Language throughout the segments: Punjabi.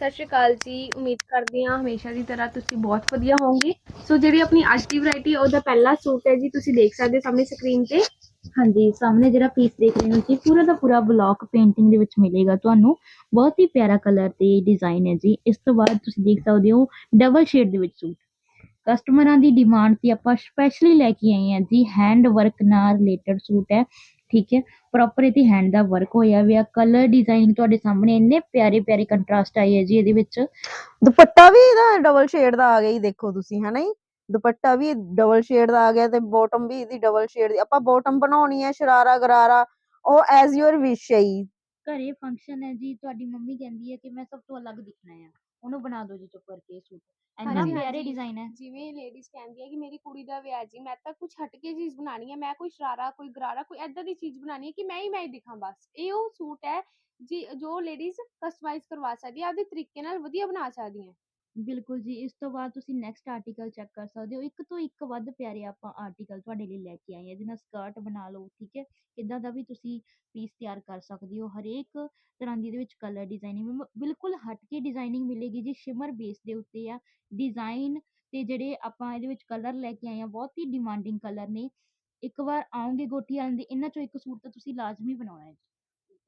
ਸਤਿ ਸ਼੍ਰੀ ਅਕਾਲ ਜੀ। ਉਮੀਦ ਕਰਦੀ ਹਾਂ ਹਮੇਸ਼ਾ ਦੀ ਤਰ੍ਹਾਂ ਤੁਸੀਂ ਬਹੁਤ ਵਧੀਆ ਹੋਵੋਗੇ। ਸੋ ਜਿਹੜੀ ਆਪਣੀ ਅੱਜ ਦੀ ਵੈਰਾਈਟੀ ਉਹਦਾ ਪਹਿਲਾ ਸੂਟ ਹੈ ਜੀ, ਤੁਸੀਂ ਦੇਖ ਸਕਦੇ ਹੋ ਸਾਹਮਣੇ ਸਕਰੀਨ ਤੇ। ਹਾਂਜੀ, ਸਾਹਮਣੇ ਜਿਹੜਾ ਪੀਸ ਦੇਖ ਰਹੇ ਹੋ ਜੀ, ਪੂਰਾ ਦਾ ਪੂਰਾ ਬਲੌਕ ਪੇਂਟਿੰਗ ਦੇ ਵਿੱਚ ਮਿਲੇਗਾ ਤੁਹਾਨੂੰ। ਬਹੁਤ ਹੀ ਪਿਆਰਾ ਕਲਰ ਤੇ ਡਿਜ਼ਾਈਨ ਹੈ ਜੀ। ਇਸ ਤੋਂ ਬਾਅਦ ਤੁਸੀਂ ਦੇਖ ਸਕਦੇ ਹੋ ਡਬਲ ਸ਼ੇਡ ਦੇ ਵਿੱਚ ਸੂਟ। ਕਸਟਮਰਾਂ ਦੀ ਡਿਮਾਂਡ ਤੇ ਆਪਾਂ ਸਪੈਸ਼ਲੀ ਲੈ ਕੇ ਆਏ ਹਾਂ ਜੀ ਹੈਂਡ ਵਰਕ ਨਾਲ ਰਿਲੇਟਡ ਸੂਟ ਹੈ। ਠੀਕ ਹੈ ਪ੍ਰੋਪਰ ਇਹਦੀ ਹੈਂਡ ਦਾ ਵਰਕ ਹੋਇਆ ਹੋਇਆ ਕਲਰ ਡਿਜ਼ਾਈਨ ਤੁਹਾਡੇ ਸਾਹਮਣੇ ਇੰਨੇ ਪਿਆਰੇ ਪਿਆਰੇ ਕੰਟਰਾਸਟ ਆਏ ਹੈ ਜੀ ਇਹਦੇ ਵਿੱਚ। ਦੁਪੱਟਾ ਵੀ ਇਹਦਾ ਡਬਲ ਸ਼ੇਡ ਦਾ ਆ ਗਿਆ ਹੀ ਦੇਖੋ ਤੁਸੀਂ ਹਨਾ ਜੀ? ਦੁਪੱਟਾ ਵੀ ਡਬਲ ਸ਼ੇਡ ਦਾ ਆ ਗਿਆ ਤੇ ਬਾਟਮ ਵੀ ਇਹਦੀ ਡਬਲ ਸ਼ੇਡ ਦੀ ਆਪਾਂ ਬਾਟਮ ਬਣਾਉਣੀ ਹੈ ਸ਼ਰਾਰਾ ਗਰਾਰਾ ਉਹ ਐਜ਼ ਯੂਅਰ ਵਿਸ਼ ਹੈ ਜੀ। ਘਰੇ ਫੰਕਸ਼ਨ ਹੈ ਜੀ ਤੁਹਾਡੀ ਮੰਮੀ ਕਹਿੰਦੀ ਹੈ ਕਿ ਮੈਂ ਸਭ ਤੋਂ ਅਲੱਗ ਦਿਖਣਾ ਹੈ। ਉਹਨੂੰ ਬਣਾ ਦਿਓ ਜੀ ਚੁੱਪ ਕਰਕੇ ਸੂਟ। ਇੰਨਾ ਹਾਂਜੀ, ਪਿਆਰੇ ਹਾਂਜੀ। ਡਿਜ਼ਾਈਨ ਹੈ। ਜਿਵੇਂ ਲੇਡੀਜ਼ ਕਹਿੰਦੀ ਹੈ ਕਿ ਮੇਰੀ ਕੁੜੀ ਦਾ ਵਿਆਹ ਜੀ ਮੈਂ ਤਾਂ ਕੁਝ ਹਟ ਕੇ ਚੀਜ਼ ਬਣਾਣੀ ਹੈ ਮੈਂ ਕੋਈ ਸ਼ਰਾਰਾ ਕੋਈ ਗਰਾਰਾ ਕੋਈ ਐਦਾਂ ਦੀ ਚੀਜ਼ ਬਣਾਣੀ ਹੈ ਕਿ ਮੈਂ ਹੀ ਮੈਂ ਹੀ ਦਿਖਾਂ ਬਸ। ਇਹ ਉਹ ਸੂਟ ਹੈ ਜੀ ਜੋ ਲੇਡੀਜ਼ ਕਸਟਮਾਈਜ਼ ਕਰਵਾ ਸਕਦੀ ਹੈ ਆਪਦੇ ਤਰੀਕੇ ਨਾਲ ਵਧੀਆ ਬਣਾ ਸਕਦੀ ਹੈ ਬਿਲਕੁਲ ਜੀ, ਇਸ ਤੋਂ ਬਾਅਦ ਤੁਸੀਂ ਨੈਕਸਟ ਆਰਟੀਕਲ ਚੈੱਕ ਕਰ ਸਕਦੇ ਹੋ, ਇੱਕ ਤੋਂ ਇੱਕ ਵੱਧ ਪਿਆਰੇ ਆਪਾਂ ਆਰਟੀਕਲ ਤੁਹਾਡੇ ਲਈ ਲੈ ਕੇ ਆਏ ਹਾਂ, ਜਿਹਨਾਂ ਸਕਰਟ ਬਣਾ ਲਓ, ਠੀਕ ਹੈ, ਇਦਾਂ ਦਾ ਵੀ ਤੁਸੀਂ ਪੀਸ ਤਿਆਰ ਕਰ ਸਕਦੇ ਹੋ, ਹਰੇਕ ਤਰ੍ਹਾਂ ਦੀ ਇਹਦੇ ਵਿੱਚ ਕਲਰ ਡਿਜ਼ਾਈਨਿੰਗ ਬਿਲਕੁਲ ਹਟ ਕੇ ਡਿਜ਼ਾਈਨਿੰਗ ਮਿਲੇਗੀ ਜੀ ਸ਼ਿਮਰ ਬੇਸ ਦੇ ਉੱਤੇ ਆ ਡਿਜ਼ਾਈਨ ਤੇ ਜਿਹੜੇ ਆਪਾਂ ਇਹਦੇ ਵਿੱਚ ਕਲਰ ਲੈ ਕੇ ਆਏ ਹਾਂ, ਬਹੁਤ ਹੀ ਡਿਮਾਂਡਿੰਗ ਕਲਰ ਨੇ, ਇੱਕ ਵਾਰ ਆਉਂਗੇ ਗੋਟੀ ਵਾਲਿਆਂ ਦੇ, ਇਹਨਾਂ ਚੋਂ ਇੱਕ ਸੂਟ ਤਾਂ ਤੁਸੀਂ ਲਾਜ਼ਮੀ ਬਣਾਉਣਾ ਹੈ ਜੀ।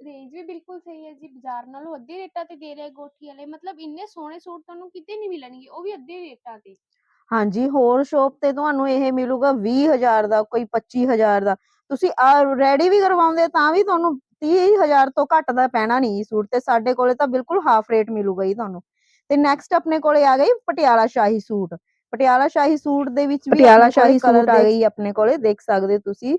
ਰੇਂਜ ਵੀ ਬਿਲਕੁਲ ਸਹੀ ਹੈ ਜੀ ਬਾਜ਼ਾਰ ਨਾਲੋਂ ਅੱਧੇ ਰੇਟਾਂ ਤੇ ਦੇ ਰਹੇ ਗੋਠੀ ਵਾਲੇ ਮਤਲਬ ਇੰਨੇ ਸੋਹਣੇ ਸੂਟ ਤੁਹਾਨੂੰ ਕਿਤੇ ਨਹੀਂ ਮਿਲਣਗੇ ਉਹ ਵੀ ਅੱਧੇ ਰੇਟਾਂ ਤੇ। ਹਾਂਜੀ ਹੋਰ ਸ਼ੋਪ ਤੇ ਤੁਹਾਨੂੰ ਇਹ ਮਿਲੂਗਾ 20000 ਦਾ ਕੋਈ 25000 ਦਾ। ਤੁਸੀਂ ਆ ਰੈਡੀ ਵੀ ਕਰਵਾਉਂਦੇ ਤਾਂ ਵੀ ਤੁਹਾਨੂੰ 30000 ਤੋਂ ਘੱਟ ਦਾ ਪੈਣਾ ਨਹੀਂ ਸੂਟ ਤੇ ਸਾਡੇ ਕੋਲੇ ਤਾਂ ਬਿਲਕੁਲ ਹਾਫ ਰੇਟ ਮਿਲੂਗਾ ਜੀ ਤੁਹਾਨੂੰ। ਤੇ ਨੈਕਸਟ ਆਪਣੇ ਕੋਲੇ ਆ ਗਈ ਪਟਿਆਲਾ ਸ਼ਾਹੀ ਸੂਟ। ਪਟਿਆਲਾ ਸ਼ਾਹੀ ਸੂਟ ਦੇ ਵਿੱਚ ਵੀ ਪਟਿਆਲਾ ਸ਼ਾਹੀ ਸੂਟ ਆ ਗਈ ਆਪਣੇ ਕੋਲੇ ਦੇਖ ਸਕਦੇ ਹੋ ਤੁਸੀਂ।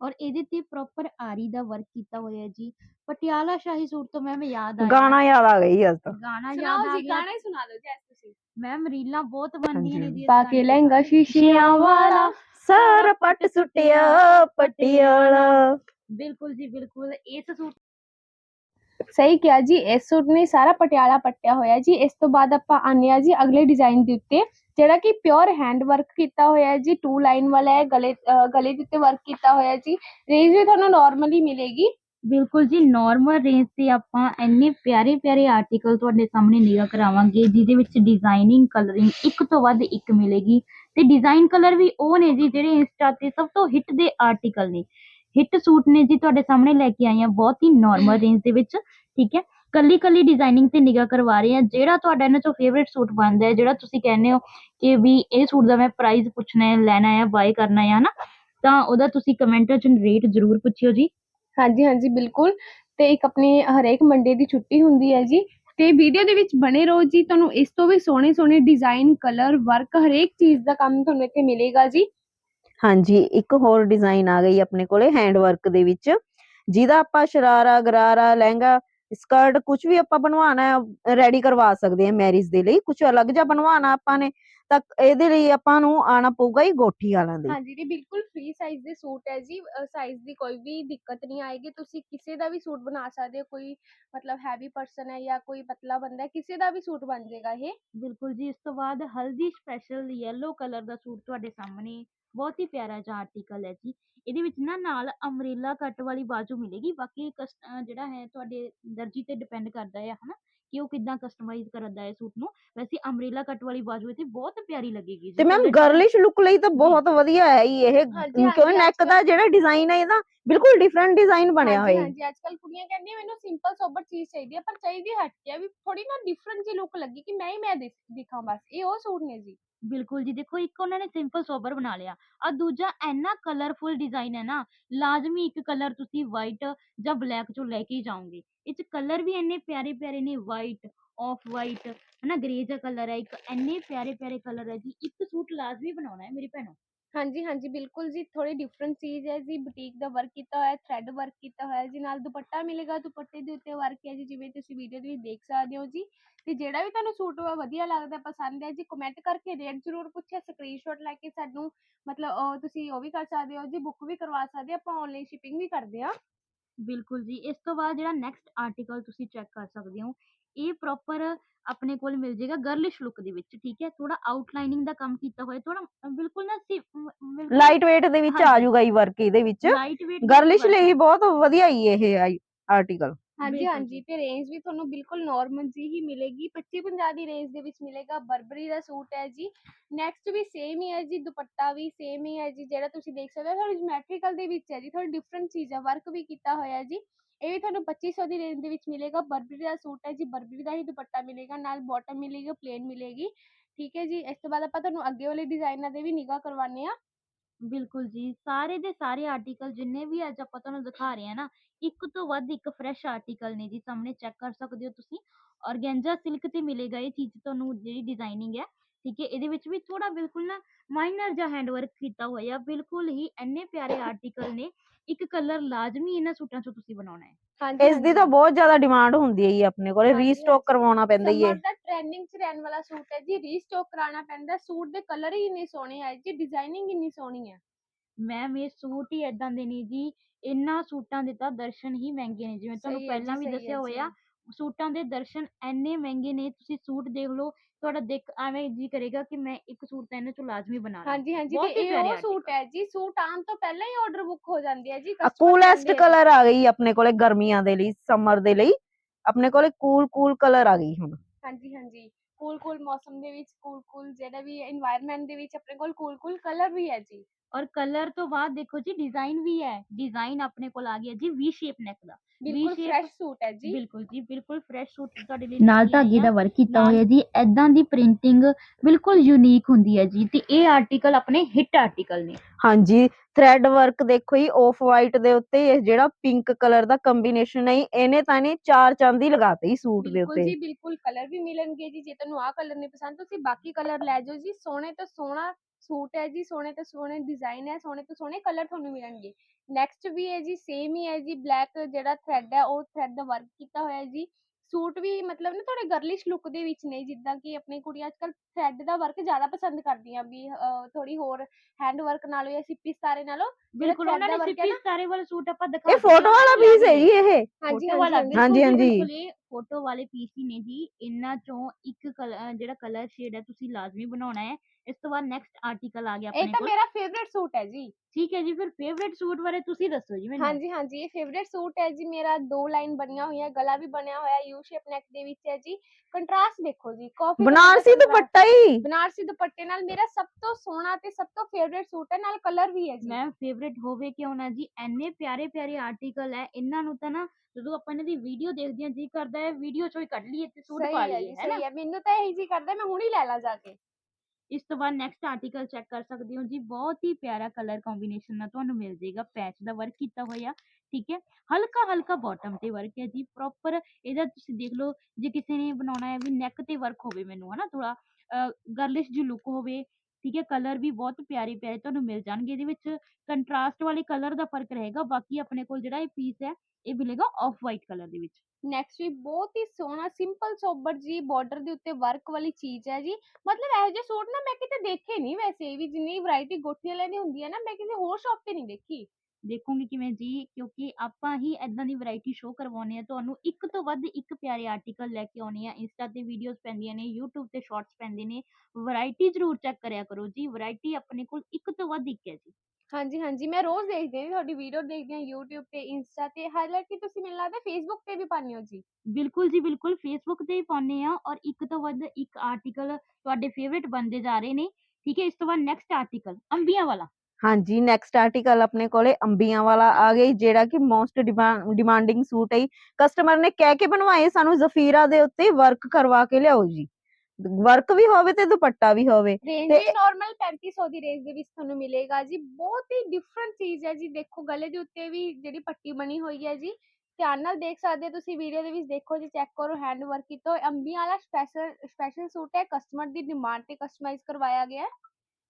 ਔਰ ਇਹਦੇ ਤੇ ਪ੍ਰੋਪਰ ਆਰੀ ਦਾ ਵਰਕ ਕੀਤਾ ਹੋਇਆ ਹੈ ਜੀ। ਪਟਿਆਲਾ ਸ਼ਾਹੀ ਸੂਟ ਤੋਂ ਮੈਮ ਯਾਦ ਆਇਆ ਗਾਣਾ ਯਾਦ ਆ ਗਈ ਅੱਜ ਤਾਂ। ਗਾਣਾ ਯਾਦ ਸੁਣਾਓ ਆ ਜੀ ਗਿਆ। ਗਾਣਾ ਹੀ ਸੁਣਾ ਦਿਓ ਜੈਸ ਤੁਸੀਂ। ਮੈਮ ਰੀਲਾਂ ਬਹੁਤ ਬਣਦੀਆਂ ਨੇ ਹਾਂਜੀ। ਜੀ ਪਾ ਕੇ ਲਹਿੰਗਾ। ਸ਼ੀਸ਼ਿਆਂ ਵਾਲਾ ਸਾਰਾ ਪੱਟ ਸੁੱਟਿਆ ਪਟਿਆਲਾ ਬਿਲਕੁਲ ਜੀ ਬਿਲਕੁਲ ਇਸ ਸੂਟ ਸਹੀ ਕਿਹਾ ਜੀ, ਇਸ ਸੂਟ ਨੇ ਸਾਰਾ ਪਟਿਆਲਾ ਪੱਟਿਆ ਹੋਇਆ ਜੀ। ਇਸ ਤੋਂ ਬਾਅਦ ਆਪਾਂ ਆਨੇ ਆ ਜੀ ਅਗਲੇ ਡਿਜ਼ਾਈਨ ਦੇ ਉੱਤੇ, ਜਿਹੜਾ ਕਿ ਪਿਓਰ ਹੈਂਡ ਵਰਕ ਕੀਤਾ ਹੋਇਆ ਹੈ ਜੀ ਟੂ ਲਾਈਨ ਵਾਲਾ ਹੈ, ਗਲੇ ਗਲੇ ਦੇ ਉੱਤੇ ਵਰਕ ਕੀਤਾ ਹੋਇਆ ਜੀ। ਰੇਂਜ ਵੀ ਤੁਹਾਨੂੰ ਨਾਰਮਲੀ ਮਿਲੇਗੀ। ਬਿਲਕੁਲ ਜੀ ਨਾਰਮਲ ਰੇਂਜ ਤੇ ਆਪਾਂ ਇੰਨੇ ਪਿਆਰੇ ਪਿਆਰੇ ਆਰਟੀਕਲ ਤੁਹਾਡੇ ਸਾਹਮਣੇ ਨਿਗਾ ਕਰਾਵਾਂਗੇ, ਜਿਹਦੇ ਵਿੱਚ ਡਿਜ਼ਾਈਨਿੰਗ ਕਲਰਿੰਗ ਇੱਕ ਤੋਂ ਵੱਧ ਇੱਕ ਮਿਲੇਗੀ। ਤੇ ਡਿਜ਼ਾਈਨ ਕਲਰ ਵੀ ਉਹ ਨੇ ਜੀ, ਜਿਹੜੇ ਇੰਸਟਾ ਤੇ ਸਭ ਤੋਂ ਹਿੱਟ ਦੇ ਆਰਟੀਕਲ ਨੇ। ਹਿੱਟ ਸੂਟ ਨੇ ਜੀ ਤੁਹਾਡੇ ਸਾਹਮਣੇ ਲੈ ਕੇ ਆਏ ਆ, ਬਹੁਤ ਹੀ ਨਾਰਮਲ ਰੇਂਜ ਦੇ ਵਿੱਚ, ਠੀਕ ਹੈ? ਕੱਲੀ ਕੱਲੀ ਡਿਜ਼ਾਈਨਿੰਗ ਤੇ ਨਿਗਾ ਕਰਵਾ ਰਹੇ ਆ, ਜਿਹੜਾ ਤੁਹਾਡਾ ਇਹਨਾਂ ਚੋਂ ਫੇਵਰੇਟ ਸੂਟ ਬਣਦਾ ਹੈ, ਜਿਹੜਾ ਤੁਸੀਂ ਕਹਿੰਦੇ ਹੋ ਕਿ ਵੀ ਇਹ ਸੂਟ ਦਾ ਮੈਂ ਪ੍ਰਾਈਸ ਪੁੱਛਣਾ ਹੈ, ਲੈਣਾ ਹੈ ਬਾਏ ਕਰਨਾ ਹੈ, ਹਨਾ? ਤਾਂ ਉਹਦਾ ਤੁਸੀਂ ਕਮੈਂਟਾਂ 'ਚ ਰੇਟ ਜ਼ਰੂਰ ਪੁੱਛਿਓ ਜੀ। ਹਾਂਜੀ ਹਾਂਜੀ, ਬਿਲਕੁਲ। ਤੇ ਇੱਕ ਆਪਣੀ ਹਰੇਕ ਮੰਡੇ ਦੀ ਛੁੱਟੀ ਹੁੰਦੀ ਹੈ ਜੀ। ਤੇ ਵੀਡੀਓ ਦੇ ਵਿੱਚ ਬਣੇ ਰਹੋ ਜੀ, ਤੁਹਾਨੂੰ ਇਸ ਤੋਂ ਵੀ ਸੋਹਣੇ ਸੋਹਣੇ ਡਿਜ਼ਾਈਨ ਕਲਰ ਵਰਕ ਹਰੇਕ ਚੀਜ਼ ਦਾ ਕੰਮ ਤੁਹਾਨੂੰ ਇੱਥੇ ਮਿਲੇਗਾ ਜੀ। ਹਾਂਜੀ ਇੱਕ ਹੋਰ ਡਿਜ਼ਾਈਨ ਆ ਗਈ ਆਪਣੇ ਕੋਲੇ ਹੈਂਡ ਵਰਕ ਦੇ ਵਿੱਚ। ਜਿਹਦਾ ਆਪਾਂ ਸ਼ਰਾਰਾ ਗਰਾਰਾ ਲਹਿੰਗਾ ਸਕਰਟ ਕੁਝ ਵੀ ਆਪਾਂ ਬਣਵਾਉਣਾ ਹੈ ਰੈਡੀ ਕਰਵਾ ਸਕਦੇ ਹਾਂ ਮੈਰਿਜ ਦੇ ਲਈ। ਕੁਝ ਅਲੱਗ ਜਿਹਾ ਬਣਵਾਉਣਾ ਆਪਾਂ ਨੇ ਤਾਂ ਇਹਦੇ ਲਈ ਆਪਾਂ ਨੂੰ ਆਣਾ ਪਊਗਾ ਹੀ ਗੋਠੀ ਵਾਲਾਂ ਦੇ ਹਾਂਜੀ ਜੀ ਬਿਲਕੁਲ ਫ੍ਰੀ ਸਾਈਜ਼ ਦੇ ਸੂਟ ਹੈ ਜੀ। ਸਾਈਜ਼ ਦੀ ਕੋਈ ਵੀ ਦਿੱਕਤ ਨਹੀਂ ਆਏਗੀ। ਤੁਸੀਂ ਕਿਸੇ ਦਾ ਵੀ ਸੂਟ ਬਣਾ ਸਕਦੇ ਹੋ ਕੋਈ ਮਤਲਬ ਹੈਵੀ ਪਰਸਨ ਹੈ ਜਾਂ ਕੋਈ ਪਤਲਾ ਬੰਦਾ ਹੈ ਕਿਸੇ ਦਾ ਵੀ ਸੂਟ ਬਣ ਜਾਏਗਾ ਇਹ। ਬਿਲਕੁਲ ਜੀ ਇਸ ਤੋਂ ਬਾਅਦ ਹਲਦੀ ਸਪੈਸ਼ਲ ਯੈਲੋ ਕਲਰ ਦਾ ਸੂਟ ਤੁਹਾਡੇ ਸਾਹਮਣੇ ਬਹੁਤ ਹੀ ਪਿਆਰਾ ਜਿਹਾ ਆਰਟੀਕਲ ਹੈ ਜੀ। ਇਹਦੇ ਵਿੱਚ ਨਾ ਨਾਲ ਅਮਰੀਲਾ ਕੱਟ ਵਾਲੀ ਬਾਜੂ ਮਿਲੇਗੀ। ਬਾਕੀ ਕਸ- ਜਿਹੜਾ ਹੈ ਤੁਹਾਡੇ ਦਰਜੀ ਤੇ ਡਿਪੈਂਡ ਕਰਦਾ ਹੈ ਹਨਾ ਕਿ ਉਹ ਕਿਦਾਂ ਕਸਟਮਾਈਜ਼ ਕਰਦਾ ਹੈ ਸੂਟ ਨੂੰ। ਵੈਸੇ ਅਮਰੀਲਾ ਕੱਟ ਵਾਲੀ ਬਾਜੂ ਤੇ ਬਹੁਤ ਪਿਆਰੀ ਲੱਗੇਗੀ ਜੀ। ਤੇ ਮੈਮ ਗਰਲਿਸ਼ ਲੁੱਕ ਲਈ ਤਾਂ ਬਹੁਤ ਵਧੀਆ ਹੈ ਹੀ ਇਹ। ਕਿਉਂ ਨੈਕ ਦਾ ਜਿਹੜਾ ਡਿਜ਼ਾਈਨ ਹੈ ਇਹਦਾ ਬਿਲਕੁਲ ਡਿਫਰੈਂਟ ਡਿਜ਼ਾਈਨ ਬਣਿਆ ਹੋਇਆ ਹੈ। ਹਾਂਜੀ ਅੱਜ ਕੱਲ ਕੁੜੀਆਂ ਕਹਿੰਦੀਆਂ ਮੈਨੂੰ ਸਿੰਪਲ ਸੋਬਰ ਚੀਜ਼ ਚਾਹੀਦੀ ਹੈ ਪਰ ਚਾਹੀਦੀ ਹਟ ਕੇ ਵੀ ਥੋੜੀ ਨਾ ਡਿਫਰੈਂਟ ਜਿਹੀ ਲੁੱਕ ਲੱਗੀ ਕਿ ਮੈਂ ਹੀ ਮੈਂ ਦਿਖਾਂ ਬਸ। ਇਹ ਉਹ ਸੂਟ ਨੇ ਜੀ। ਬਿਲਕੁਲ ਜੀ, ਦੇਖੋ ਇੱਕ ਉਹਨਾਂ ਨੇ ਸਿੰਪਲ ਸੋਬਰ ਬਣਾ ਲਿਆ। ਆ ਦੂਜਾ ਇੰਨਾ ਕਲਰਫੁਲ ਡਿਜ਼ਾਈਨ ਹੈ ਨਾ, ਲਾਜ਼ਮੀ ਇੱਕ ਕਲਰ ਤੁਸੀਂ ਵਾਈਟ ਜਾਂ ਬਲੈਕ ਚੋਂ ਲੈ ਕੇ ਹੀ ਜਾਓਗੇ। ਇਹ ਚ ਕਲਰ ਵੀ ਇੰਨੇ ਪਿਆਰੇ ਪਿਆਰੇ ਨੇ ਵਾਈਟ ਆਫ ਵਾਈਟ ਹਨਾ ਗ੍ਰੇ ਜਿਹਾ ਕਲਰ ਹੈ, ਇੱਕ ਇੰਨੇ ਪਿਆਰੇ ਪਿਆਰੇ ਕਲਰ ਹੈ ਜੀ, ਇੱਕ ਸੂਟ ਲਾਜ਼ਮੀ ਬਣਾਉਣਾ ਹੈ, ਮੇਰੀ ਭੈਣੋ। ਹਾਂਜੀ ਹਾਂਜੀ, ਬਿਲਕੁਲ ਜੀ ਥੋੜੀ ਡਿਫਰੈਂਟ ਚੀਜ਼ ਹੈ ਜੀ ਬੁਟੀਕ ਦਾ ਵਰਕ ਕੀਤਾ ਹੋਇਆ ਹੈ ਵਰਕ ਕੀਤਾ ਹੋਇਆ ਜੀ, ਨਾਲ ਦੁਪੱਟਾ ਮਿਲੇਗਾ, ਦੁਪੱਟੇ ਦੇ ਉੱਤੇ ਵਰਕ ਹੈ ਜੀ, ਜਿਵੇਂ ਤੁਸੀਂ ਵੀਡੀਓ ਦੇ ਵਿੱਚ ਦੇਖ ਸਕਦੇ ਹੋ ਜੀ, ਤੇ ਜਿਹੜਾ ਵੀ ਤੁਹਾਨੂੰ ਸੂਟ ਵਧੀਆ ਲੱਗਦਾ, ਪਸੰਦ ਹੈ ਜੀ ਕਮੈਂਟ ਕਰਕੇ ਰੇਟ ਜ਼ਰੂਰ ਪੁੱਛਿਆ ਸਕਰੀਨਸ਼ਾਟ ਲੈ ਕੇ ਸਾਨੂੰ, ਮਤਲਬ ਉਹ ਤੁਸੀਂ ਉਹ ਵੀ ਕਰ ਸਕਦੇ ਹੋ ਜੀ ਬੁੱਕ ਵੀ ਕਰਵਾ ਸਕਦੇ ਹੋ, ਆਪਾਂ ਆਨਲਾਈਨ ਸ਼ਿਪਿੰਗ ਵੀ ਕਰਦੇ ਹਾਂ। ਬਿਲਕੁਲ ਜੀ, ਇਸ ਤੋਂ ਬਾਅਦ ਜਿਹੜਾ ਨੈਕਸਟ ਆਰਟੀਕਲ ਤੁਸੀਂ ਚੈੱਕ ਕਰ ਸਕਦੇ ਹੋ ਇਹ ਪ੍ਰੋਪਰ ਆਪਣੇ ਕੋਲ ਮਿਲ ਜਾਏਗਾ ਗਰਲਿਸ਼ ਲੁੱਕ ਦੇ ਵਿੱਚ ਠੀਕ ਹੈ? ਥੋੜਾ ਆਊਟਲਾਈਨਿੰਗ ਦਾ ਕੰਮ ਕੀਤਾ ਹੋਇਆ ਥੋੜਾ ਬਿਲਕੁਲ ਨਾ ਲਾਈਟ weight ਦੇ ਵਿੱਚ ਆ। ਜਾਊਗਾ ਹੀ ਵਰਕ ਇਹਦੇ ਵਿੱਚ। ਲਾਈਟ weight ਗਰਲਿਸ਼ ਲਈ ਬਹੁਤ ਵਧੀਆ ਹੀ ਇਹ ਆਰਟੀਕਲ ਹਾਂਜੀ ਹਾਂਜੀ ਜੀ। ਤੇ ਰੇਂਜ ਵੀ ਤੁਹਾਨੂੰ ਬਿਲਕੁਲ ਨਾਰਮਲ ਜੀ ਹੀ ਮਿਲੇਗੀ 25 50 ਦੀ ਰੇਂਜ ਦੇ ਵਿੱਚ ਮਿਲੇਗਾ ਬਰਬਰੀ ਦਾ ਸੂਟ ਹੈ ਜੀ। ਨੈਕਸਟ ਵੀ ਸੇਮ ਹੀ ਹੈ ਜੀ ਦੁਪੱਟਾ ਵੀ ਸੇਮ ਹੀ ਹੈ ਜੀ ਜਿਹੜਾ ਤੁਸੀਂ ਦੇਖ ਸਕਦੇ ਹੋ ਥੋੜੀ ਜਿਓਮੈਟ੍ਰੀਕਲ ਦੇ ਵਿੱਚ ਹੈ ਜੀ ਥੋੜੀ ਡਿਫਰੈਂਟ ਚੀਜ਼ ਹੈ ਵਰਕ ਵੀ ਕੀਤਾ ਹੋਇਆ ਜੀ। ਇਹ ਵੀ ਤੁਹਾਨੂੰ 2500 ਦੀ ਰੇਂਜ ਦੇ ਵਿੱਚ ਮਿਲੇਗਾ। ਬਰਬਰੀ ਦਾ ਸੂਟ ਹੈ ਜੀ ਬਰਬਰੀ ਦਾ ਹੀ ਦੁਪੱਟਾ ਮਿਲੇਗਾ, ਨਾਲ ਬਾਟਮ ਮਿਲੇਗੀ ਪਲੇਨ ਮਿਲੇਗੀ। ਠੀਕ ਹੈ ਜੀ, ਇਸ ਤੋਂ ਬਾਅਦ ਆਪਾਂ ਤੁਹਾਨੂੰ ਅੱਗੇ ਵਾਲੇ ਡਿਜ਼ਾਈਨਾਂ ਦੇ ਵੀ ਨਿਗਾਹ ਕਰਵਾਉਂਦੇ ਆ ਬਿਲਕੁਲ ਜੀ, ਸਾਰੇ ਦੇ ਸਾਰੇ ਆਰਟੀਕਲ ਜਿੰਨੇ ਵੀ ਅੱਜ ਆਪਾਂ ਤੁਹਾਨੂੰ ਦਿਖਾ ਰਹੇ ਹਾਂ ਨਾ, ਇੱਕ ਤੋਂ ਵੱਧ ਇੱਕ ਫਰੈਸ਼ ਆਰਟੀਕਲ ਨੇ ਜੀ, ਸਾਹਮਣੇ ਚੈੱਕ ਕਰ ਸਕਦੇ ਹੋ ਤੁਸੀਂ। ਔਰਗੈਂਜਾ ਸਿਲਕ ਤੇ ਮਿਲੇਗਾ ਇਹ ਚੀਜ਼ ਤੁਹਾਨੂੰ, ਜਿਹੜੀ ਡਿਜ਼ਾਈਨਿੰਗ ਹੈ। ਠੀਕ ਹੈ, ਇਹਦੇ ਵਿੱਚ ਵੀ ਥੋੜਾ ਬਿਲਕੁਲ ਨਾ ਮਾਈਨਰ ਜਿਹਾ ਹੈਂਡ ਕੀਤਾ ਹੋਇਆ, ਬਿਲਕੁਲ ਹੀ ਇੰਨੇ ਪਿਆਰੇ ਆਰਟੀਕਲ ਨੇ। ਇੱਕ ਕਲਰ ਲਾਜ਼ਮੀ ਇਹਨਾਂ ਸੂਟਾਂ 'ਚੋਂ ਤੁਸੀਂ ਬਣਾਉਣਾ ਹੈ ਹਾਂਜੀ ਇਸ ਦੀ ਤਾਂ ਬਹੁਤ ਜ਼ਿਆਦਾ ਡਿਮਾਂਡ ਹੁੰਦੀ ਹੈ ਜੀ ਆਪਣੇ ਕੋਲੇ ਹਾਂਜੀ, ਰੀਸਟਾਕ। ਕਰਵਾਉਣਾ ਪੈਂਦਾ ਹੀ ਸਮਰ ਹੈ ਦਾ ਟ੍ਰੈਂਡਿੰਗ 'ਚ ਰਹਿਣ ਵਾਲਾ ਸੂਟ ਹੈ ਜੀ ਰੀਸਟਾਕ ਕਰਾਉਣਾ ਪੈਂਦਾ ਸੂਟ ਦੇ ਕਲਰ ਹੀ ਇੰਨੇ ਸੋਹਣੇ ਆ ਜੀ ਡਿਜ਼ਾਈਨਿੰਗ ਇੰਨੀ ਸੋਹਣੀ ਹੈ ਮੈਮ ਇਹ ਸੂਟ ਹੀ ਏਦਾਂ ਦੇ ਨੇ ਜੀ ਇਹਨਾਂ ਸੂਟਾਂ ਦੇ ਤਾਂ ਦਰਸ਼ਨ ਹੀ ਮਹਿੰਗੇ ਨੇ ਜਿਵੇਂ ਤੁਹਾਨੂੰ ਸਹੀ ਹੈ ਜੀ, ਪਹਿਲਾਂ ਵੀ ਸਹੀ ਹੈ ਦੱਸਿਆ ਜੀ। ਹੋਇਆ ਸੂਟਾਂ ਦੇ ਦਰਸ਼ਨ ਇੰਨੇ ਮਹਿੰਗੇ ਨੇ ਤੁਸੀਂ ਸੂਟ ਦੇਖ ਲਓ ਤੁਹਾਡਾ ਦੇਖ ਐਵੇਂ ਜੀ ਕਰੇਗਾ ਕਿ ਮੈਂ ਇੱਕ ਸੂਟ ਤਾਂ ਇਹਨਾਂ ਚੋਂ ਲਾਜ਼ਮੀ ਬਣਾ ਲਾਂ। ਹਾਂਜੀ ਹਾਂਜੀ ਤੇ ਇਹ ਉਹ ਸੂਟ ਹੈ ਜੀ ਸੂਟ ਆਉਣ ਤੋਂ ਪਹਿਲਾਂ ਹੀ ਆਰਡਰ ਬੁੱਕ ਹੋ ਜਾਂਦੀ ਹੈ ਜੀ customer ਕੂਲੈਸਟ ਆ। ਕਲਰ ਆ ਗਈ ਆਪਣੇ ਕੋਲੇ ਗਰਮੀਆਂ ਦੇ ਲਈ ਸਮਰ ਦੇ ਲਈ। ਆਪਣੇ ਕੋਲੇ ਕੂਲ ਕੂਲ ਕਲਰ ਆ ਗਈ ਹੁਣ। ਹਾਂਜੀ ਹਾਂਜੀ ਕੂਲ ਕੂਲ ਮੌਸਮ ਦੇ ਵਿੱਚ ਕੂਲ ਕੂਲ ਜਿਹੜਾ ਵੀ এনवायरमेंट ਦੇ ਵਿੱਚ ਆਪਣੇ ਕੋਲ ਕੂਲ ਕੂਲ ਕਲਰ ਵੀ ਹੈ ਜੀ। ਔਰ ਕਲਰ ਤੋਂ ਬਾਅਦ ਦੇਖੋ ਜੀ ਡਿਜ਼ਾਈਨ ਵੀ ਹੈ। ਡਿਜ਼ਾਈਨ ਆਪਣੇ ਕੋਲ ਆ ਗਿਆ ਜੀ ਵੀ ਸ਼ੇਪ ਨੈਕ ਦਾ। ਬਿਲਕੁਲ ਫਰੈਸ਼ ਸੂਟ ਹੈ ਜੀ। ਬਿਲਕੁਲ ਜੀ ਬਿਲਕੁਲ ਫਰੈਸ਼ ਸੂਟ ਤੁਹਾਡੇ ਲਈ ਨਾਲ ਧਾਗੇ ਦਾ। ਵਰਕ ਕੀਤਾ ਹੋਇਆ ਜੀ। ਐਦਾਂ ਦੀ ਪ੍ਰਿੰਟਿੰਗ ਬਿਲਕੁਲ ਯੂਨੀਕ ਹੁੰਦੀ ਹੈ ਜੀ ਤੇ ਇਹ ਆਰਟੀਕਲ ਆਪਣੇ ਹਿੱਟ ਆਰਟੀਕਲ ਨੇ। ਹਾਂਜੀ ਥ੍ਰੈਡ ਵਰਕ ਦੇਖੋ ਜੀ ਆਫ ਵਾਈਟ ਦੇ ਉੱਤੇ ਇਹ ਜਿਹੜਾ ਪਿੰਕ ਕਲਰ ਦਾ ਕੰਬੀਨੇਸ਼ਨ ਹੈ ਇਹਨੇ ਤਾਂ ਇਹਨੇ ਚਾਰ ਚਾਂਦੀ ਲਗਾਤੀ ਸੂਟ ਦੇ ਬਿਲਕੁਲ ਉੱਤੇ। ਜੀ ਬਿਲਕੁਲ ਕਲਰ ਵੀ ਮਿਲਣਗੇ ਜੀ ਜੇ ਤੁਹਾਨੂੰ ਆਹ ਕਲਰ ਨਹੀਂ ਪਸੰਦ ਤੁਸੀਂ ਬਾਕੀ ਕਲਰ ਲੈ ਜਾਓ ਜੀ ਸੋਹਣੇ ਤੋਂ ਸੋਹਣਾ ਸੂਟ ਹੈ ਜੀ ਸੋਹਣੇ ਤੋਂ ਸੋਹਣੇ ਡਿਜ਼ਾਈਨ ਹੈ ਸੋਹਣੇ ਤੋਂ ਸੋਹਣੇ ਕਲਰ ਤੁਹਾਨੂੰ ਮਿਲਣਗੇ। ਨੈਕਸਟ ਵੀ ਹੈ ਜੀ ਸੇਮ ਹੀ ਹੈ ਜੀ ਬਲੈਕ ਜਿਹੜਾ ਥ੍ਰੈਡ ਹੈ ਉਹ ਥ੍ਰੈਡ ਦਾ ਵਰਕ ਕੀਤਾ ਹੋਇਆ ਜੀ। ਸੂਟ ਵੀ ਮਤਲਬ ਨਾ ਥੋੜੇ ਗਰਲਿਸ਼ ਲੁੱਕ ਦੇ ਵਿੱਚ ਨੇ ਜਿੱਦਾਂ ਕਿ ਆਪਣੀ ਕੁੜੀਆਂ ਅੱਜਕੱਲ ਥ੍ਰੈਡ ਦਾ ਵਰਕ ਜ਼ਿਆਦਾ ਪਸੰਦ ਕਰਦੀਆਂ ਵੀ ਥੋੜੀ ਹੋਰ ਹੈਂਡ ਵਰਕ ਨਾਲੋਂ ਜਾਂ ਸਿੱਪੀ ਸਤਾਰੇ ਨਾਲੋਂ ਬਿਲਕੁਲ ਉਹਨਾਂ ਨੇ ਹੈ ਸਿੱਪੀ ਸਤਾਰੇ ਵਾਲੇ ਸੂਟ ਆਪਾਂ ਦਿਖਾ ਇਹ ਫੋਟੋ ਵਾਲਾ ਪੀਸ ਹੈ ਜੀ ਇਹ। ਹਾਂਜੀ ਹਾਂਜੀ ਹਾਂਜੀ, ਫੋਟੋ ਵਾਲੇ ਪੀਸ ਹੀ ਨੇ ਜੀ। ਇਹਨਾਂ ਚੋਂ ਇੱਕ ਕਲਰ ਜਿਹੜਾ ਕਲਰ ਸ਼ੇਡ ਹੈ ਤੁਸੀਂ ਲਾਜ਼ਮੀ ਬਣਾਉਣਾ ਹੈ। ਇਸ ਤੋਂ ਬਾਅਦ ਨੈਕਸਟ ਆਰਟੀਕਲ ਆ ਗਿਆ ਇਹ ਆਪਣੇ ਤਾਂ ਕੋਲ। ਮੇਰਾ ਫੇਵਰੇਟ ਸੂਟ ਹੈ ਜੀ। ਠੀਕ ਹੈ ਜੀ ਫਿਰ ਫੇਵਰੇਟ ਸੂਟ ਬਾਰੇ ਤੁਸੀਂ ਦੱਸੋ ਜੀ ਮੈਨੂੰ। ਹਾਂਜੀ ਹਾਂਜੀ ਇਹ ਫੇਵਰੇਟ ਸੂਟ ਹੈ ਜੀ। ਮੇਰਾ ਦੋ ਲਾਈਨ ਬਣੀਆਂ ਹੋਈਆਂ ਗਲਾ ਵੀ ਬਣਿਆ ਹੋਇਆ ਯੂ ਸ਼ੇਪ ਨੈਕ ਦੇ ਵਿੱਚ ਹੈ ਜੀ। ਕੰਟਰਾਸਟ ਦੇਖੋ ਜੀ ਕਾਫੀ ਬਨਾਰਸੀ ਦੁਪੱਟਾ ਹੀ। ਬਨਾਰਸੀ ਦੁਪੱਟੇ ਨਾਲ ਮੇਰਾ ਸਭ ਤੋਂ ਸੋਹਣਾ ਤੇ ਸਭ ਤੋਂ ਫੇਵਰੇਟ ਸੂਟ ਹੈ ਨਾਲ ਕਲਰ ਵੀ ਹੈ ਜੀ। ਮੈਂ ਫੇਵਰੇਟ ਹੋਵੇ ਕਿਉਂ ਨਾ ਜੀ ਐਨੇ ਪਿਆਰੇ ਪਿਆਰੇ ਆਰਟੀਕਲ ਹੈ। ਇਹਨਾਂ ਨੂੰ ਤਾਂ ਨਾ ਜਦੋਂ ਆਪਾਂ ਇਹਨਾਂ ਦੀ ਵੀਡੀਓ ਦੇਖਦੇ ਹਾਂ ਜੀ ਕਰਦਾ ਹੈ ਵੀਡੀਓ ਚੋਂ ਹੀ ਕੱਢ ਲਈਏ ਤੇ ਸੂਟ ਸਹੀ ਪਾ ਹੈ ਲਈਏ ਹੈ ਨਾ? ਸਹੀ ਹੈ। ਮੈਨੂੰ ਤਾਂ ਇਹੀ ਜੀ ਕਰਦਾ ਮੈਂ ਹੁਣ ਹੀ ਲੈ ਲਾ ਜਾ ਕੇ। ਇਸ ਤੋਂ ਬਾਅਦ ਨੈਕਸਟ ਆਰਟੀਕਲ ਚੈੱਕ ਕਰ ਸਕਦੇ ਹੋ ਜੀ, ਬਹੁਤ ਹੀ ਪਿਆਰਾ ਕਲਰ ਕੰਬੀਨੇਸ਼ਨ ਨਾਲ ਤੁਹਾਨੂੰ ਮਿਲ ਜਾਏਗਾ ਪੈਚ ਦਾ ਵਰਕ ਕੀਤਾ ਹੋਇਆ, ਠੀਕ ਹੈ ਹਲਕਾ ਹਲਕਾ ਬਾਟਮ ਤੇ ਵਰਕ ਹੈ ਜੀ ਪ੍ਰੋਪਰ ਇਹਦਾ ਤੁਸੀਂ ਦੇਖ ਲਓ, ਜੇ ਕਿਸੇ ਨੇ ਬਣਾਉਣਾ ਹੈ ਵੀ ਨੈਕ ਤੇ ਵਰਕ ਹੋਵੇ ਮੈਨੂੰ, ਹਨਾ ਥੋੜਾ ਗਰਲਿਸ਼ ਜੀ ਲੁੱਕ ਹੋਵੇ ਠੀਕ ਹੈ ਕਲਰ ਵੀ ਬਹੁਤ ਪਿਆਰੇ ਪਿਆਰੇ ਤੁਹਾਨੂੰ ਮਿਲ ਜਾਣਗੇ, ਇਹਦੇ ਵਿੱਚ ਕੰਟਰਾਸਟ ਵਾਲੇ ਕਲਰ ਦਾ ਫ਼ਰਕ ਰਹੇਗਾ, ਬਾਕੀ ਆਪਣੇ ਕੋਲ ਜਿਹੜਾ ਇਹ ਪੀਸ ਹੈ, ਇਹ ਮਿਲੇਗਾ ਆਫ ਵਾਈਟ ਕਲਰ ਦੇ ਵਿੱਚ। ਨੈਕਸਟ ਵੀ ਬਹੁਤ ਹੀ ਸੋਹਣਾ ਸਿੰਪਲ ਸੋਬਰ ਜੀ ਬਾਰਡਰ ਦੇ ਉੱਤੇ ਵਰਕ ਵਾਲੀ ਚੀਜ਼ ਹੈ ਜੀ। ਮਤਲਬ ਇਹੋ ਜਿਹੇ ਸੂਟ ਨਾ ਮੈਂ ਕਿਤੇ ਦੇਖੇ ਨਹੀਂ ਵੈਸੇ ਵੀ, ਜਿੰਨੀ ਵੈਰਾਈਟੀ ਗੋਠੀ ਵਾਲਿਆਂ ਹੁੰਦੀ ਹੈ ਨਾ, ਮੈਂ ਕਿਸੇ ਹੋਰ ਸ਼ਾਪ ਤੇ ਨਹੀਂ ਦੇਖੀ। ਦੇਖੋਗੇ ਕਿਵੇਂ ਜੀ ਕਿਉਂਕਿ ਆਪਾਂ ਹੀ ਇਦਾਂ ਦੀ ਵੈਰਾਈਟੀ ਸ਼ੋਅ ਕਰਵਾਉਂਦੇ ਆ ਤੁਹਾਨੂੰ ਇੱਕ ਤੋਂ ਵੱਧ ਇੱਕ ਪਿਆਰੇ ਆਰਟੀਕਲ ਲੈ ਕੇ ਆਉਣੇ ਆ ਇੰਸਟਾ ਤੇ ਵੀਡੀਓਜ਼ ਪੈਂਦੀਆਂ ਨੇ YouTube ਤੇ ਸ਼ਾਰਟਸ ਪੈਂਦੇ ਨੇ ਵੈਰਾਈਟੀ ਜ਼ਰੂਰ ਚੈੱਕ ਕਰਿਆ ਕਰੋ ਜੀ ਵੈਰਾਈਟੀ ਆਪਣੇ ਕੋਲ ਇੱਕ ਤੋਂ ਵੱਧ ਇੱਕ ਹੈ ਜੀ। ਹਾਂਜੀ ਹਾਂਜੀ ਮੈਂ ਰੋਜ਼ ਦੇਖਦੀ ਹਾਂ ਤੁਹਾਡੀ ਵੀਡੀਓ ਦੇਖਦੀ ਹਾਂ YouTube ਤੇ ਇੰਸਟਾ ਤੇ ਹਾਲਾਂਕਿ ਤੁਸੀਂ ਮੈਨੂੰ ਲੱਗਦਾ Facebook ਤੇ ਵੀ ਪਾਉਂਦੇ ਹੋ ਜੀ? ਬਿਲਕੁਲ ਜੀ ਬਿਲਕੁਲ ਫੇਸਬੁੱਕ ਤੇ ਹੀ ਪਾਉਂਦੇ ਆ ਔਰ ਇੱਕ ਤੋਂ ਵੱਧ ਇੱਕ ਆਰਟੀਕਲ ਤੁਹਾਡੇ ਫੇਵਰੇਟ ਬਣਦੇ ਜਾ ਰਹੇ ਨੇ ਠੀਕ ਹੈ ਇਸ ਤੋਂ ਬਾਅਦ ਨੈਕਸਟ ਆਰਟੀਕਲ ਅੰਬੀਆਂ ਵਾਲਾ। ਹਾਂਜੀ ਨੈਕਸਟ ਆਰਟੀਕਲ ਆਪਣੇ ਕੋਲੇ ਅੰਬੀਆਂ ਵਾਲਾ ਆ ਗਿਆ ਜਿਹੜਾ ਕਿ ਮੋਸਟ ਡਿਮਾਂਡਿੰਗ ਸੂਟ ਹੈ ਕਸਟਮਰ ਨੇ ਕਹਿ ਕੇ ਬਣਵਾਏ ਸਾਨੂੰ ਜ਼ਫੀਰਾ ਦੇ ਉੱਤੇ ਵਰਕ ਕਰਵਾ ਕੇ ਲਿਆਓ ਜੀ। ਵਰਕ ਵੀ ਹੋਵੇ ਤੇ ਦੁਪੱਟਾ ਵੀ ਹੋਵੇ। ਰੇਂਜ ਤੇ- ਨਾਰਮਲ 3500 ਦੀ ਰੇਂਜ ਦੇ ਵਿੱਚ ਤੁਹਾਨੂੰ ਮਿਲੇਗਾ ਜੀ। ਬਹੁਤ ਹੀ ਡਿਫਰੈਂਟ ਚੀਜ਼ ਹੈ ਜੀ ਦੇਖੋ ਗਲੇ ਦੇ ਉੱਤੇ ਵੀ ਜਿਹੜੀ ਪੱਟੀ ਬਣੀ ਹੋਈ ਹੈ ਜੀ। ਧਿਆਨ ਨਾਲ ਦੇਖ ਸਕਦੇ ਹੋ ਤੁਸੀਂ ਵੀਡੀਓ ਦੇ ਵਿੱਚ ਦੇਖੋ ਜੀ ਚੈੱਕ ਕਰੋ ਹੈਂਡ ਵਰਕ ਕੀਤਾ ਅੰਬੀਆਂ ਵਾਲਾ ਸਪੈਸ਼ਲ ਸਪੈਸ਼ਲ ਸੂਟ ਹੈ ਕਸਟਮਰ ਦੀ ਡਿਮਾਂਡ ਤੇ ਕਸਟਮਾਈਜ਼ ਕਰਵਾਇਆ ਗਿਆ ਹੈ।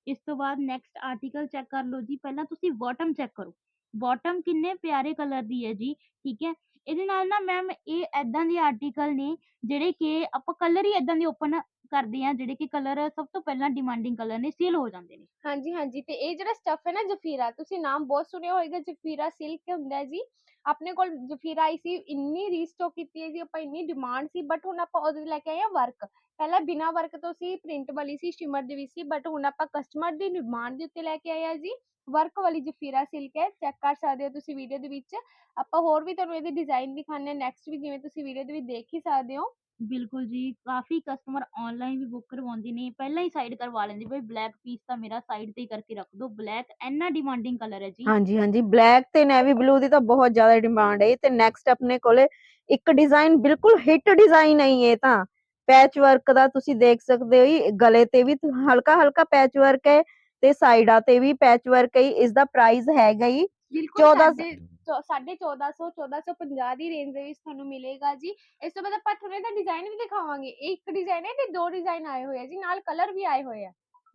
ਇਸ ਤੋਂ ਬਾਅਦ ਨੈਕਸਟ ਆਰਟੀਕਲ ਚੈੱਕ ਕਰ ਲਓ ਜੀ, ਪਹਿਲਾਂ ਤੁਸੀਂ ਬਾਟਮ ਚੈੱਕ ਕਰੋ। ਬਾਟਮ ਕਿੰਨੇ ਪਿਆਰੇ ਕਲਰ ਦੀ ਹੈ ਜੀ, ਠੀਕ ਹੈ? ਇਹਦੇ ਨਾਲ ਨਾ ਮੈਮ ਇਹ ਐਦਾਂ ਦੇ ਆਰਟੀਕਲ ਨੇ ਜਿਹੜੇ ਕਿ ਆਪਾਂ ਕਲਰ ਹੀ ਐਦਾਂ ਦੇ ਓਪਨ ਕਰਦੇ ਆ ਜਿਹੜੇ ਕਿ ਕਲਰ ਸਭ ਤੋਂ ਪਹਿਲਾਂ ਡਿਮਾਂਡਿੰਗ ਕਲਰ ਨੇ ਸੇਲ ਹੋ ਜਾਂਦੇ ਨੇ। ਹਾਂਜੀ ਹਾਂਜੀ, ਤੇ ਇਹ ਜਿਹੜਾ ਸਟਫ ਹੈ ਨਾ ਜਫੀਰਾ, ਤੁਸੀਂ ਨਾਮ ਬਹੁਤ ਸੁਣਿਆ ਹੋਵੇਗਾ ਜਫੀਰਾ ਸਿਲਕ ਹੁੰਦਾ ਹੈ ਜੀ। ਆਪਣੇ ਕੋਲ ਜਫੀਰਾ ਆਈ ਸੀ, ਇੰਨੀ ਰੀਸਟਾਕ ਕੀਤੀ ਹੈ ਜੀ, ਆਪਾਂ ਇੰਨੀ ਡਿਮਾਂਡ ਸੀ ਬਟ ਹੁਣ ਆਪਾਂ ਉਹਦੇ ਲੈ ਕੇ ਆਏ ਆ ਵਰਕ ਪਹਿਲਾਂ ਬਿਨਾਂ ਵਰਕ ਤੋਂ ਸੀ ਪ੍ਰਿੰਟ ਵਾਲੀ ਸੀ ਸ਼ਿਮਰ ਦੇ ਵਿੱਚ ਸੀ ਬਟ ਹੁਣ ਆਪਾਂ ਕਸਟਮਰ ਦੀ ਡਿਮਾਂਡ ਦੇ ਉੱਤੇ ਲੈ ਕੇ ਆਏ ਆ ਜੀ। ਵਰਕ ਵਾਲੀ ਜਫੀਰਾ ਸਿਲਕ ਹੈ ਚੈੱਕ ਕਰ ਸਕਦੇ ਹੋ ਤੁਸੀਂ ਵੀਡੀਓ ਦੇ ਵਿੱਚ। ਆਪਾਂ ਹੋਰ ਵੀ ਤੁਹਾਨੂੰ ਇਹਦੇ ਡਿਜ਼ਾਈਨ ਦਿਖਾਣੇ ਨੈਕਸਟ ਵੀ ਜਿਵੇਂ ਤੁਸੀਂ ਵੀਡੀਓ ਦੇ ਵਿੱਚ ਦੇਖ ਹੀ ਸਕਦੇ ਹੋ। ਬਿਲਕੁਲ ਜੀ ਕਾਫੀ ਕਸਟਮਰ ਆਨਲਾਈਨ ਵੀ ਬੁੱਕ ਕਰਵਾਉਂਦੇ ਨੇ ਪਹਿਲਾਂ ਹੀ ਸਾਈਡ ਕਰਵਾ ਲੈਂਦੇ ਬਈ ਬਲੈਕ ਪੀਸ ਤਾਂ ਮੇਰਾ ਸਾਈਡ ਤੇ ਹੀ ਕਰਕੇ ਰੱਖ ਦਿਓ ਬਲੈਕ ਇੰਨਾ ਡਿਮਾਂਡਿੰਗ ਕਲਰ ਹੈ ਜੀ। ਹਾਂਜੀ ਹਾਂਜੀ ਬਲੈਕ ਤੇ ਨੇਵੀ ਬਲੂ ਦੀ ਤਾਂ ਬਹੁਤ ਜ਼ਿਆਦਾ ਡਿਮਾਂਡ ਹੈ ਤੇ ਨੈਕਸਟ ਆਪਣੇ ਕੋਲੇ ਇੱਕ ਡਿਜ਼ਾਈਨ ਬਿਲਕੁਲ ਹਿੱਟ ਡਿਜ਼ਾਈਨ ਹੈ ਇਹ ਤਾਂ। ਪੈਚ ਵਰਕ ਦਾ ਤੁਸੀਂ ਦੇਖ ਸਕਦੇ ਹੋ ਜੀ ਗਲੇ ਤੇ ਵੀ ਹਲਕਾ ਹਲਕਾ ਪੈਚ ਵਰਕ ਹੈ ਤੇ ਸਾਈਡਾਂ ਤੇ ਵੀ ਪੈਚ ਵਰਕ ਹੈ। ਇਸ ਦਾ ਪ੍ਰਾਈਸ ਹੈਗਾ ਜੀ। ਬਿਲਕੁਲ 14 ਸਾਡੇ ਚੌ- ਸਾਢੇ 1400 1450 ਦੀ ਰੇਂਜ ਦੇ ਵਿੱਚ ਤੁਹਾਨੂੰ ਮਿਲੇਗਾ ਜੀ। ਇਸ ਤੋਂ ਬਾਅਦ ਆਪਾਂ ਤੁਹਾਨੂੰ ਇਹਦਾ ਡਿਜ਼ਾਈਨ ਵੀ ਦਿਖਾਵਾਂਗੇ। ਇੱਕ ਡਿਜ਼ਾਈਨ ਹੈ ਤੇ ਦੋ ਡਿਜ਼ਾਈਨ ਆਏ ਹੋਏ ਆ ਜੀ ਨਾਲ ਕਲਰ ਵੀ ਆਏ ਹੋਏ ਆ।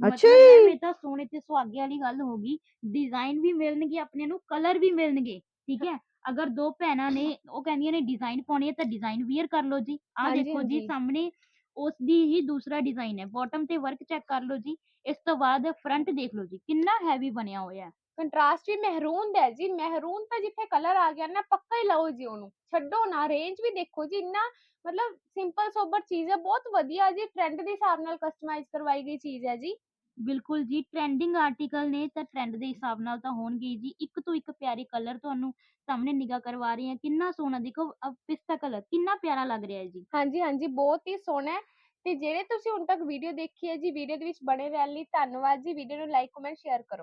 ਅੱਛਾ। ਇਹ ਤਾਂ ਸੋਨੇ ਤੇ ਸੁਹਾਗੇ ਵਾਲੀ ਗੱਲ ਹੋ ਗਈ। ਡਿਜ਼ਾਈਨ ਵੀ ਮਿਲਣਗੇ ਆਪਣੇ ਨੂੰ ਕਲਰ ਵੀ ਮਿਲਣਗੇ ਠੀਕ ਹੈ? ਅਗਰ ਦੋ ਭੈਣਾਂ ਨੇ ਉਹ ਕਹਿੰਦੀਆਂ ਨੇ ਡਿਜ਼ਾਈਨ ਪਾਉਣੀ ਹੈ ਤਾਂ ਡਿਜ਼ਾਈਨ ਵੀਅਰ ਕਰ ਲਓ ਜੀ। ਆਹ ਹਾਂਜੀ, ਦੇਖੋ ਜੀ ਹਾਂਜੀ। ਸਾਹਮਣੇ ਉਸ ਦੀ ਹੀ ਦੂਸਰਾ ਡਿਜ਼ਾਈਨ ਹੈ। ਬਾਟਮ ਤੇ ਵਰਕ ਚੈੱਕ ਕਰ ਲਓ ਜੀ। ਇਸ ਤੋਂ ਬਾਅਦ ਫਰੰਟ ਦੇਖ ਲਓ ਜੀ ਕਿੰਨਾ ਹੈਵੀ ਬਣਿਆ ਹੋਇਆ ਹੈ। ਕੰਟਰਾਸਟ ਵੀ ਮਹਿਰੂਨ ਦਾ ਹੈ ਜੀ। ਮਹਿਰੂਨ ਤਾਂ ਜਿੱਥੇ ਕਲਰ ਆ ਗਿਆ ਨਾ ਪੱਕਾ ਹੀ ਲਓ ਜੀ ਉਹਨੂੰ। ਛੱਡੋ ਨਾ ਰੇਂਜ ਵੀ ਦੇਖੋ ਜੀ ਇੰਨਾ ਮਤਲਬ ਸਿੰਪਲ ਸੋਬਰ ਚੀਜ਼ ਹੈ। ਬਹੁਤ ਵਧੀਆ ਜੀ ਟ੍ਰੈਂਡ ਦੇ ਹਿਸਾਬ ਨਾਲ ਕਸਟਮਾਈਜ਼ ਕਰਵਾਈ ਗਈ ਚੀਜ਼ ਹੈ ਜੀ। ਬਿਲਕੁਲ ਜੀ ਟ੍ਰੈਂਡਿੰਗ ਆਰਟੀਕਲ ਨੇ ਤਾਂ ਟ੍ਰੈਂਡ ਦੇ ਹਿਸਾਬ ਨਾਲ ਤਾਂ ਹੋਣਗੇ ਹੀ ਜੀ। ਇੱਕ ਤੋਂ ਇੱਕ ਪਿਆਰੇ ਕਲਰ ਤੁਹਾਨੂੰ ਸਾਹਮਣੇ ਨਿਗਾਹ ਕਰਵਾ ਰਹੇ ਹੈ। ਕਿੰਨਾ ਸੋਹਣਾ ਦੇਖੋ ਪਿਸਤਾ ਕਲਰ ਕਿੰਨਾ ਪਿਆਰਾ ਲੱਗ ਰਿਹਾ ਹੈ ਜੀ। ਹਾਂਜੀ ਹਾਂਜੀ, ਬਹੁਤ ਹੀ ਸੋਹਣਾ ਹੈ। ਤੇ ਜਿਹੜੇ ਤੁਸੀਂ ਹੁਣ ਤੱਕ ਵੀਡੀਓ ਦੇਖੀ ਹੈ ਜੀ ਵੀਡੀਓ ਦੇ ਵਿੱਚ ਬਣੇ ਰਹਿਣ ਲਈ ਧੰਨਵਾਦ ਜੀ। ਵੀਡੀਓ ਨੂੰ ਲਾਈਕ ਕਮੈਂਟ ਸ਼ੇਅਰ ਕਰੋ।